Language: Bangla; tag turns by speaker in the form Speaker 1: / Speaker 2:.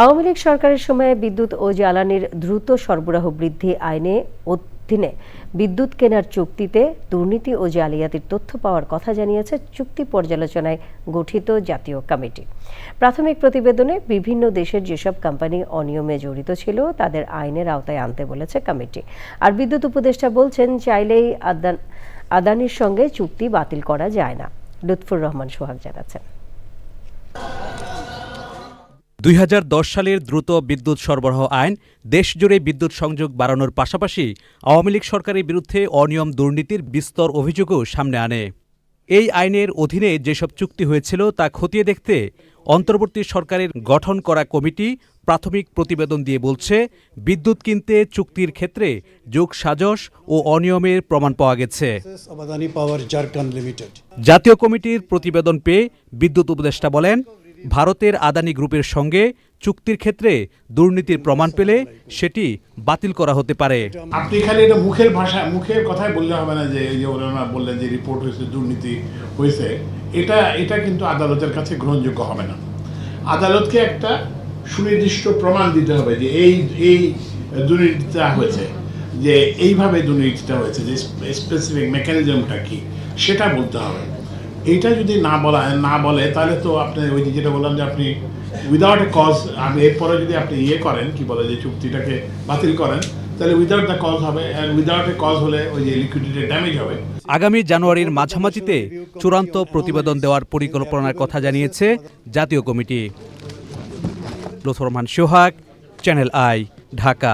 Speaker 1: আওয়ামী লীগ সরকারের সময়ে বিদ্যুৎ ও জ্বালানির দ্রুত সরবরাহ বৃদ্ধি আইনে অধীনে বিদ্যুৎ কেনার চুক্তিতে দুর্নীতি ও জালিয়াতির তথ্য পাওয়ার কথা জানিয়েছে চুক্তি পর্যালোচনায় গঠিত জাতীয় কমিটি। প্রাথমিক প্রতিবেদনে বিভিন্ন দেশের যেসব কোম্পানি অনিয়মে জড়িত ছিল, তাদের আইনের আওতায় আনতে বলেছে কমিটি। আর বিদ্যুৎ উপদেষ্টা বলছেন, চাইলেই আদান, আদানির সঙ্গে চুক্তি বাতিল করা যায় না। লুৎফুর রহমান সোহাগ জানাচ্ছেন।
Speaker 2: দুই হাজার দশ সালের দ্রুত বিদ্যুৎ সরবরাহ আইন দেশজুড়ে বিদ্যুৎ সংযোগ বাড়ানোর পাশাপাশি আওয়ামী লীগ সরকারের বিরুদ্ধে অনিয়ম দুর্নীতির বিস্তর অভিযোগও সামনে আনে এই আইনের অধীনে যেসব চুক্তি হয়েছিল তা খতিয়ে দেখতে অন্তর্বর্তী সরকারের গঠন করা কমিটি প্রাথমিক প্রতিবেদন দিয়ে বলছে বিদ্যুৎ কিনতে চুক্তির ক্ষেত্রে যোগ সাজস ও অনিয়মের প্রমাণ পাওয়া গেছে. জাতীয় কমিটির প্রতিবেদন পেয়ে বিদ্যুৎ উপদেষ্টা বলেন ভারতের আদানি গ্রুপের সঙ্গে চুক্তির ক্ষেত্রে দুর্নীতির প্রমাণ পেলে সেটি বাতিল করা হতে পারে।
Speaker 3: আপনি খালি এটা মুখের ভাষা, মুখের কথাই বললে হবে না যে, এই যে ওনারা বললেন যে রিপোর্ট হয়েছে, দুর্নীতি হয়েছে, এটা এটা কিন্তু আদালতের কাছে গ্রহণযোগ্য হবে না। আদালতকে একটা সুনির্দিষ্ট প্রমাণ দিতে হবে যে এই এই দুর্নীতিটা হয়েছে, যে এইভাবে দুর্নীতিটা হয়েছে, যে স্পেসিফিক মেকানিজমটা কি, সেটা বলতে হবে। এইটা যদি না বলা, না বলে, তাহলে তো আপনি ওই যেটা বললাম যে আপনি উইদাউট এ কজ আমি এরপরে যদি আপনি ইয়ে করেন, কি বলে যে চুক্তিটাকে বাতিল করেন, তাহলে উইদাউট দ্য কজ হবে উইদাউট এ কজ হলে ওই যে লিকুইডিটি ড্যামেজ হবে।
Speaker 2: আগামী জানুয়ারির মাঝামাঝিতে চূড়ান্ত প্রতিবেদন দেওয়ার পরিকল্পনার কথা জানিয়েছে জাতীয় committee. Luthur Sohag channel I Dhaka